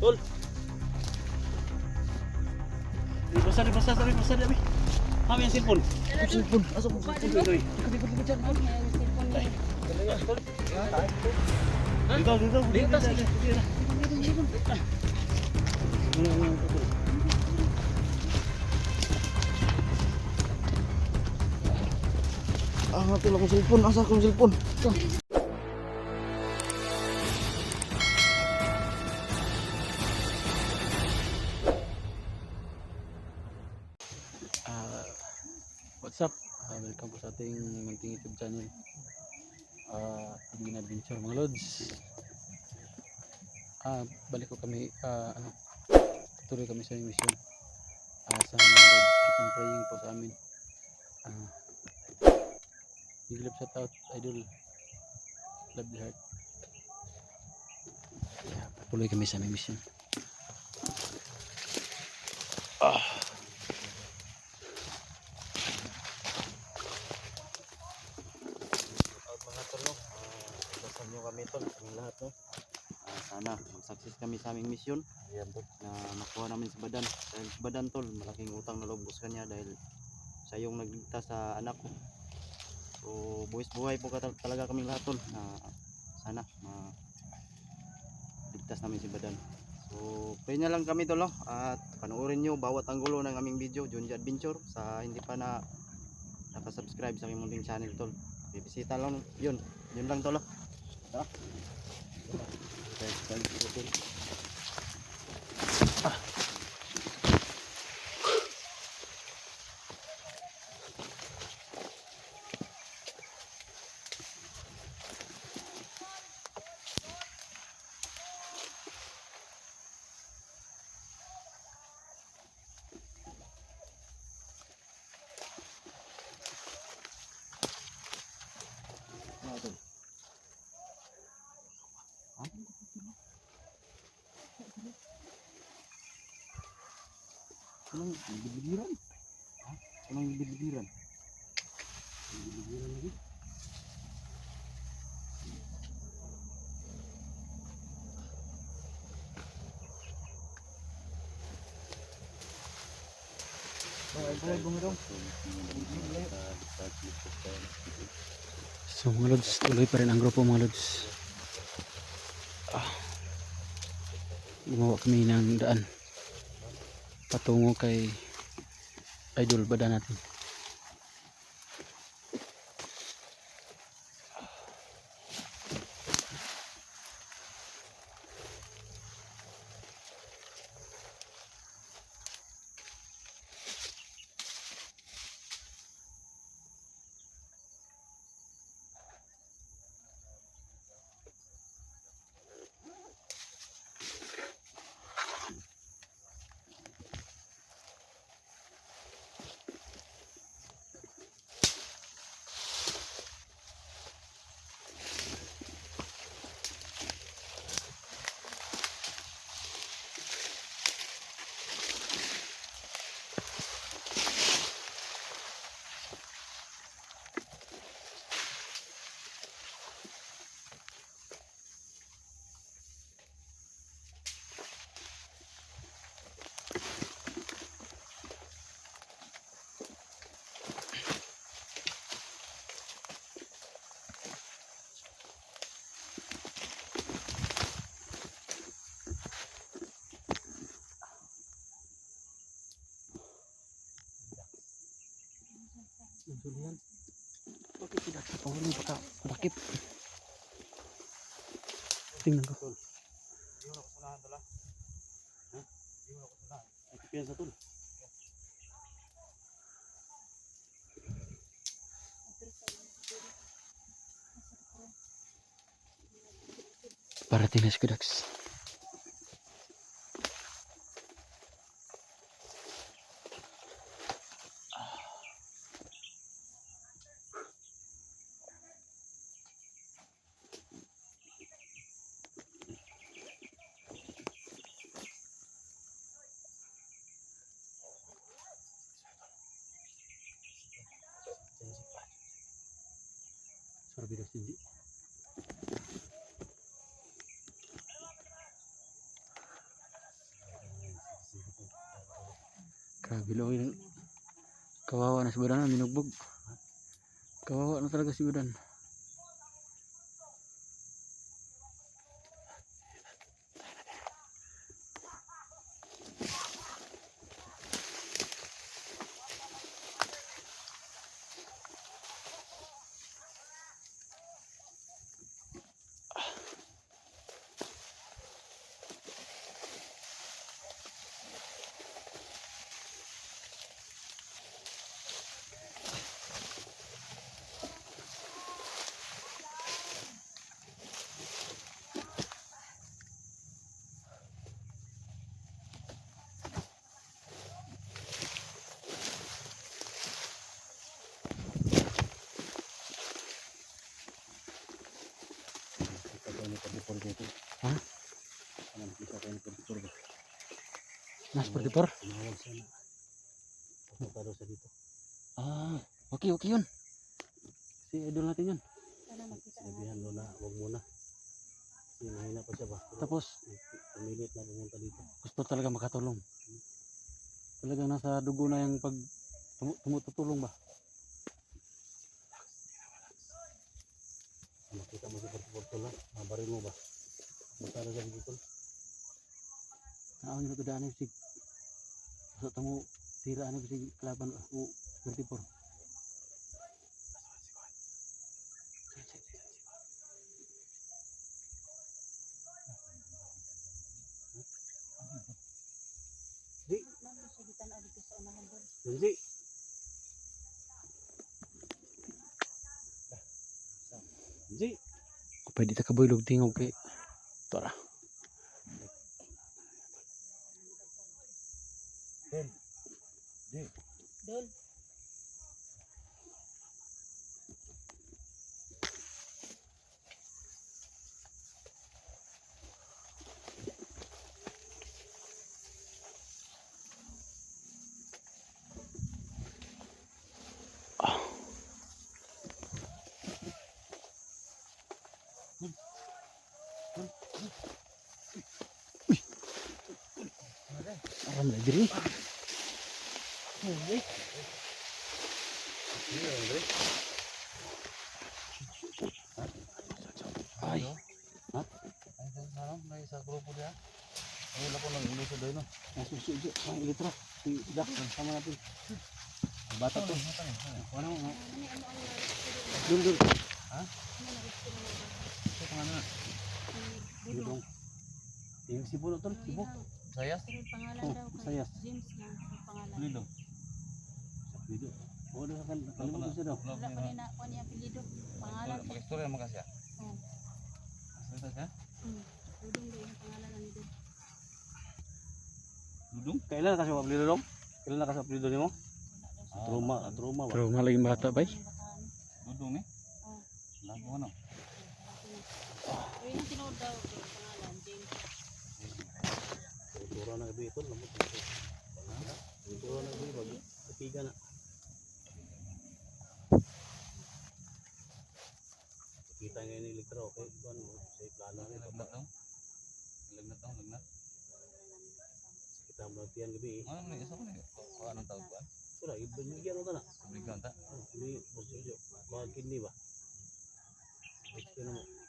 Tol. Di basa, di basa, di basa, di Kami ang cellphone. Ang cellphone. Asa mo cellphone? Dito, dito, dito. Dito, dito. Dito, dito. Ano, ano, ano, tol? Ah, natin akong cellphone. Asa akong cellphone? Ito. What's up? Ah, welcome po sa ating munting YouTube channel. Ah, Pilihan Adventure mga lods. Ah, balik ko kami ah, ano, tuloy kami sa mission. Ah, sa mga lods, keep on praying po sa amin. Ah, big love shout out, idol. Love your heart. Yeah, patuloy kami sa aming mission. Ah. Out mga tol, no? Ah, tol, ang lahat, no? Ah, sana mag-success kami sa aming mission Ayan po. na nakuha namin si Badan. Dahil si Badan tol, malaking utang na sa kanya dahil siya yung nagligtas sa anak ko. So, buwis buhay po talaga kaming lahat tol na sana ma ligtas namin si Badan. So, pray na lang kami tol, no? At panoorin nyo bawat anggulo ng aming video, Junji Adventure. Sa hindi pa na nakasubscribe sa aming munting channel tol. Bibisita lang yun. Yun lang tol. No? Tara. Okay, Anong bilibiran? Ha? Anong bilibiran? Bilibiran lagi? So mga lods, tuloy pa rin ang grupo mga lods. Ah. Gumawa kami ng daan. Patungo kay idol bada natin. Julian. Bakit tidak sa pahulong baka rakip? Tingnan ko. Hindi mo na kusunahan Harbi na sindi. Grabe lang. Kawawa na si Budan. Minugbog. Ah, Kawawa na talaga si Budan. Pupunta daw siya dito. Ah, okay, okay yun. Si idol natin yun. Sinabihan mo na, huwag muna. Kasi mahina pa siya ba? Tapos, Pumilit na pumunta dito. gusto talaga makatulong. Talaga nasa dugo na yung pag tumu- tumututulong ba? Nakita mo si Pagpupur lang. Mabaril mo ba? Punta na siya dito. Naaw nyo na si Sa tamu tira ano si kelaban u 24. Pwede ta kabuylog tingog kay Tara. Dol. Aram na diri. Ay, Ha? Ay, sa ano? May sa grupo dia. Ay, wala ko nang ilusod doon. no? nasusi di. Ay, litra. Si Dak sama natin. Bata to. Ano mo? Dul dul. Sa pangalan. Dudong. Yung sibo na tol, sibo. Saya. Pero pangalan Oh, daw kay sayas. James lang ang pangalan. Lido. Dito. Oh, dah kan kalimutan siya daw. Wala pa rin na kuha niya apelido. Pangalan. Mag-istorya mo kasi. Oh. Salita siya? Hmm. Dudong daw yung pangalan ng Dudong. Dudong? Kailan na kasi mo apelido dong? Kailan na kasi apelido nimo? Trauma, trauma ba? Pero malaging bata bay. Dudong ni? Oh. Lago ano? Pero yung tinood daw yung pangalan, James. Kultura na gabi ito. Lamot. Kultura na gabi. Wag. Katiga na. Kita ngayon ni Electra. Okay. Kuan mo. Sa plano. Lagnat daw. Lagnat daw. Lagnat. Kita mo lang tiyan gabi. Ano ni? Isa ko ni? Anong tawag ba? Wala. Ibigyan mo ka na. Ibigyan ta? Hindi. Basta Bakit hindi ba? Gusto na mo.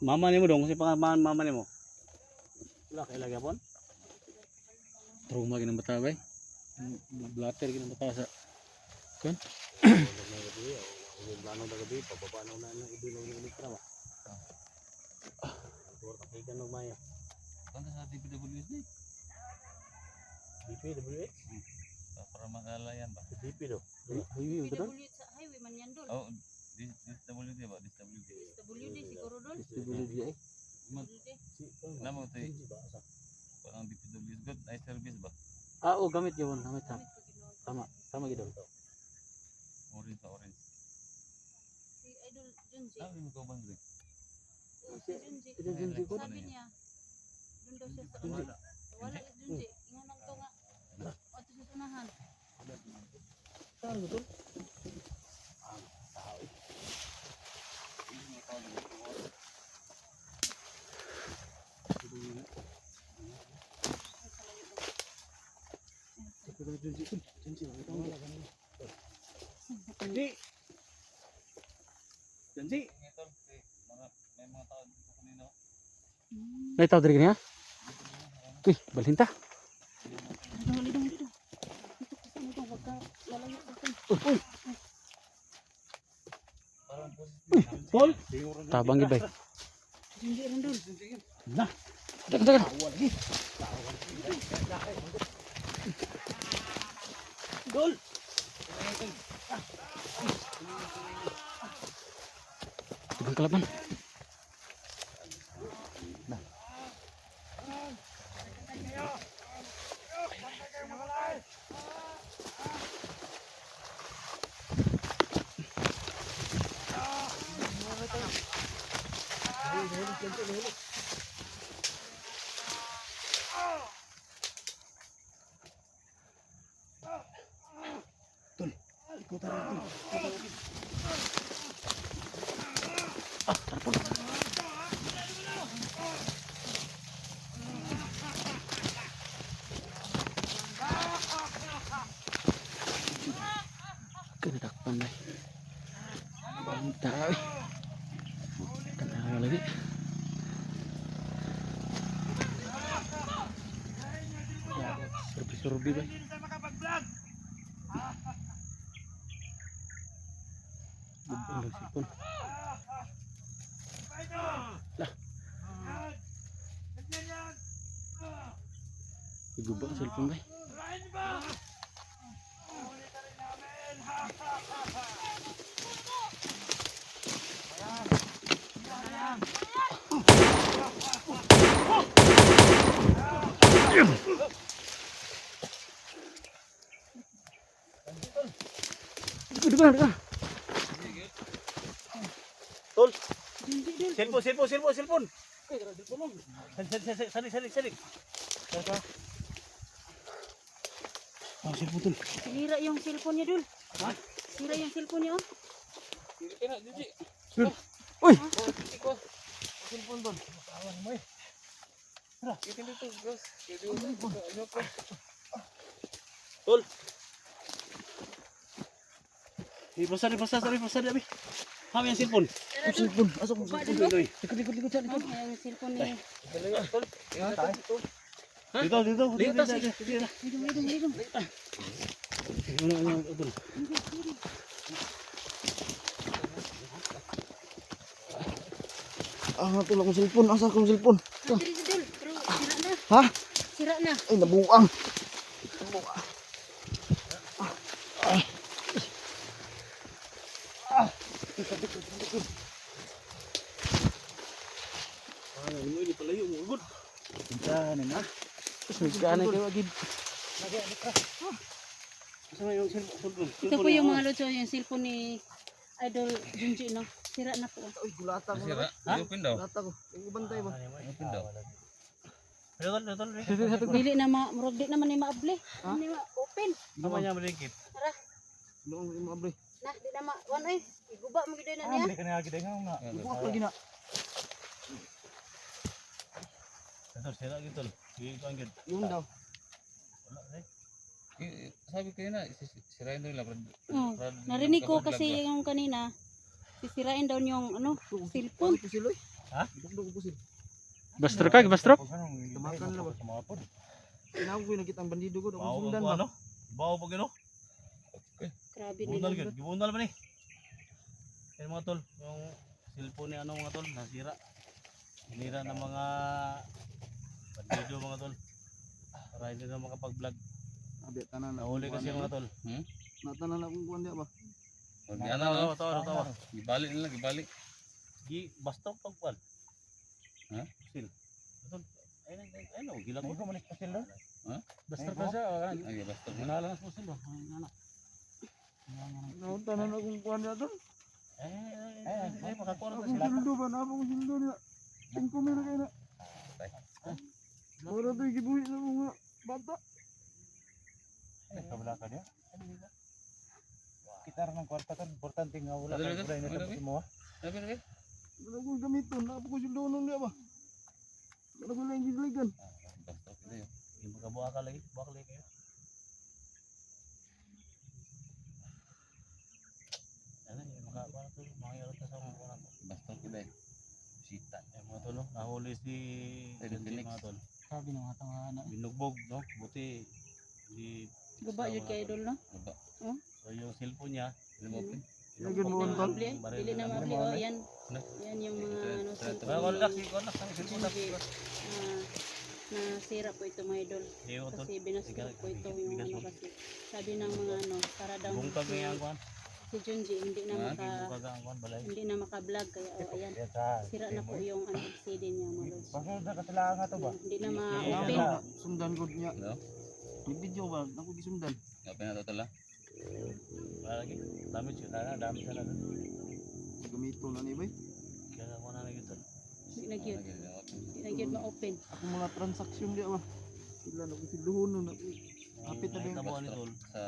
Mama nimo dong, si pangalan mama nimo. Wala kay lagi apon. Trauma ginang bata bay. Blatter ginang bata sa na gabi. Huwag plano na gabi. Pababano na ng ibilog ng Electra ba? Huwag kapigan ng maya. Kanta sa DPWS ni, DPWH? para makalayan ba? DP do. Betul. PWD sa highway man yan, Dol. Oh, DSWD ba? DSWD. WD gusto bulog niya eh. Alam mo ito eh. Parang DPW is good. Nice service ba? Ah, oo. Gamit yun. Gamit ha. Tama. Tama gidol. Orange na orange. Si Idol Junji. Ah, yung ko bang drink? Si Idol Junji ko. Sabi niya. Doon daw siya sa wala. Wala lang Junji. Ingon ang tunga. O, ito sa tunahan. Saan mo ito? Ah, tao. Ito dito. Dito kasi dito, wag ka lalayo dito. Parang positive. Tol. Tabang gibay. Hindi rin doon. Dagan dagan. Gol. Ibang kalaban. Kinadakpan na. Balhinta ay. Tanawa lagi. Surbi-surbi ba? Bubong ng sipon. Lah. Iguba ang cellphone ba? Dito, dito, dito. Tol. Cellphone, cellphone, cellphone, cellphone. Sali, sali, sali, sali, sali. Sali ka. Oh, cellphone tol. Sira yung cellphone niya dul. Ha? Sira yung cellphone niya oh. Uy! Cellphone tol. Kawan mo eh. Tol. Eh, basta, basta, basta, basta, abi. Kami ang cellphone. Ang cellphone. Asok mo eh. Likod, likod, likod. Oh, yung cellphone ni. Dito, dito, dito, dito. Lidong, lidong, lidong. Ano, ano, ano. Ah, natulog akong cellphone. Asa akong cellphone? Dili si dul. Pero sira na. Ha? Sira na. Ay, nabuang. Ano, mo ini palayo mo gud. Pinta na na. Nagkaanay kayo agad. Asa na yung cellphone? Ito po yung mga lods, oh, yung cellphone ni Idol Junji, no? Sira na po. Uy, gulata ko. Sira, i-open daw. Gulata ko. Yung bantay ba? I-open daw. Dili na ma, murag di naman ni maable. Ni ma open. Naman niya malingkit. Tara, Doon yung mabre. na di na ma wan oy. Iguba mo gid na niya. ka na nga nga. Ibuak lagi na. Tol, sira gid tol. Sige ko ang gid. Yun daw. Wala eh. Eh, Sabi ko yun na, isi- sirain daw nila. Brad- Oh, Brad- Narinig ko kasi yung kanina sisirain daw yung ano, cellphone. Pusil oy. Ha? Dugdug pusil. Bastro ka, bastro? Tumakan? Tumapon. Tinawag ko yung nakita ang bandido ko. Ako Bawo sundan ko ba? ano? Bawo pag ano? Grabe Bunal nila. gid. Gibunal man eh. Yan mga tol, yung cellphone ni ano mga tol, nasira. Sinira ng mga bandido mga tol. Para hindi na makapag-vlog. Abi, tanan na. Nahuli kasi mga tol. Hmm? Natanan akong kuwan diya ba? O, di ano, Tawa, tawa. Gibali nila, gibali. Gi basta pagpal. Ha? Sil. Tol. Ay ay ay no, gila ko man pasil do. Bastro ka siya. Ay, basta mo. Nalang sa pusin ba? Natanan akong kuwan diya doon. Ay ay ay ay makakuha na sila. sildo ba? Napa akong sildo niya. Tingko meron kayo na. Mura do'y gibuhi ng mga bata. Ay, kabla ka niya. Kitar ng kwarta kan, importante nga wala ka kulay na tapos mo ha. Labi, labi. Wala ko gamito, nakapakusin doon nung niya ba? Wala ko lang gigiligan. Yung mga buha ka lagi, buha ka lagi kayo. Ano, yung mga buha na tulog, mga yaro sa mga buha. Basta kita eh. Sita. Yung mga tulog, nahuli si Genji mga. Sabi ng mga tanga Binugbog, no? Buti hindi Guba yun kay idol no? Baba. so yung cellphone niya, open? Lagyan mo na tol. Dili na mabli. Oh, yan. Yan yung mga ano tara. Wala si wala sa cellphone na. Nasira po ito mga idol. Kasi binastos po ito yung ano kasi. Sabi ng mga ano, para daw Bungkag niya ang. Si Junji hindi na maka hindi na maka-vlog kaya oh, ayan. Sira na po yung ano CD niya mga lods. Bakit na kasalahan nga to ba? Hindi na ma-open. sundan ko niya. May video ba? Ako gisundan. Open na to tol ah. Wala lagi. Dami siya na, dami siya na. Gamito na ni bay. Kaya ako na lagi tol. Hindi na gyud. Hindi na gyud ma-open. Ako mga transaksyon di ba. Sila na si Luhon na Kapit na ba yung mo. Sa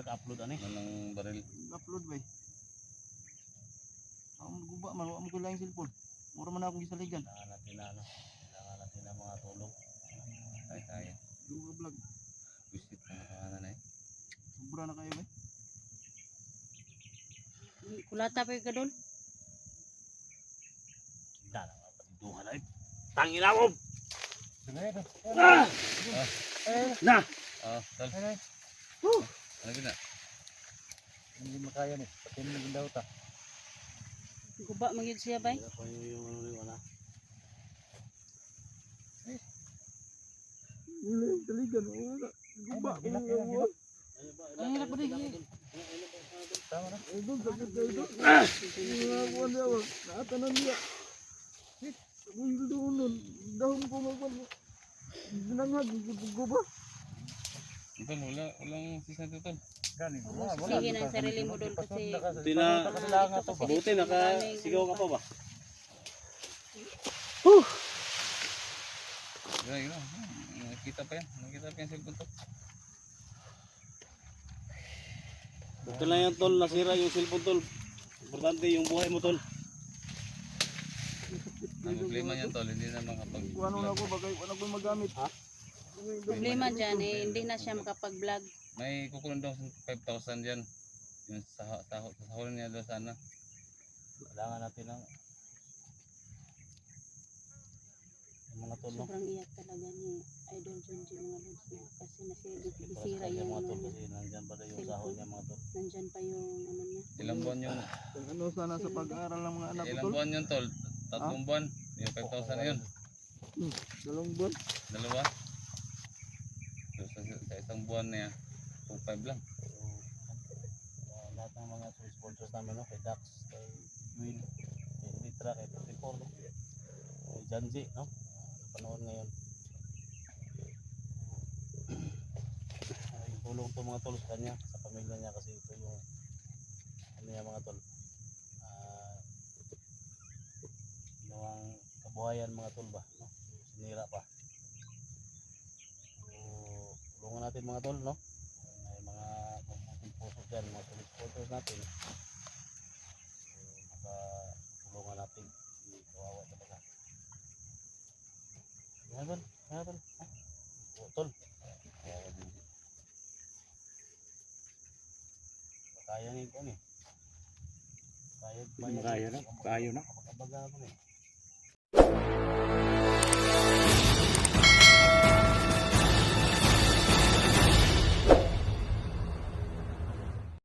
ano, Iga ka-upload ani. manang baril. upload bay. Ako guba man, wala mo ko lang yung cellphone. Mura man akong gisaligan. Kailangan natin na ano. Kailangan natin ng mga tulong. Ay, tayo. Luga vlog. Visit na kahanan eh. Sobra na kayo bay. Kulata pa yung kadol. Kita na nga patiduhan ay. Tangin ako! Oh, tol. Ano gina? Hindi makaya ni. Pati naging daw ta. Guba magyud siya bay. Kaya pa yung ano ano. Wala yung saligan. Wala. Guba. Wala. Ang hirap din. Idol, sakit ka idol. Mga kuwan niya ba? Naatanan niya. Ako yung doon nun. Dahon ko magwan mo. Sinangag. Guba. Tol, wala, walang season to tol. Sige na yung sarili mo doon kasi Buti na, buti dito nakasigaw ka pa ba? Gila, gila. Hmm, Nakita pa yan. Nakita pa yan cellphone to. Buti lang yan tol, nasira yung cellphone tol. Importante yung buhay mo tol. Ang problema niyan tol, hindi na makapag Kuwan mo na ako. Bagay. Wala ko magamit. Ha? Problema dyan eh, hindi na siya makapag-vlog. May kukulong daw sa 5,000 dyan. Yung sa sahod sa niya daw sana. Kailangan natin ng mga tol no. Sobrang iyak talaga ni Idol Junji mga lods niya kasi nasira, Yung yung mga ano tol niya. kasi nandyan pa yung sahod niya mga tol. Nandyan pa yung ano niya. Ilang buwan yung ano sana sa pag-aaral ng mga anak ko ilang tol. buwan yun tol? Tatlong buwan. Yung 5,000 na yun. Dalawang buwan. Dalawa. Isang buwan niya, 2,500 lang. So, uh, lahat ng mga sponsors namin no, kay Dax, kay Will, kay Ritra, kay 34, no? kay no? Ngayon. Yung tulong to mga tol sa kanya, sa pamilya niya kasi ito yung ano mga tol. Uh, yung kabuhayan mga tol ba, pa. Natin mga tol, no? Kung may mga mabuting puso dyan, mga solid supporters natin. So, makatulungan natin. Hindi kawawa talaga. Yan tol, yan tol. Ha? O, tol. Kaya ngayon ko ni. Kaya, Makaya na, kaya na. Kapag-abaga ako ni.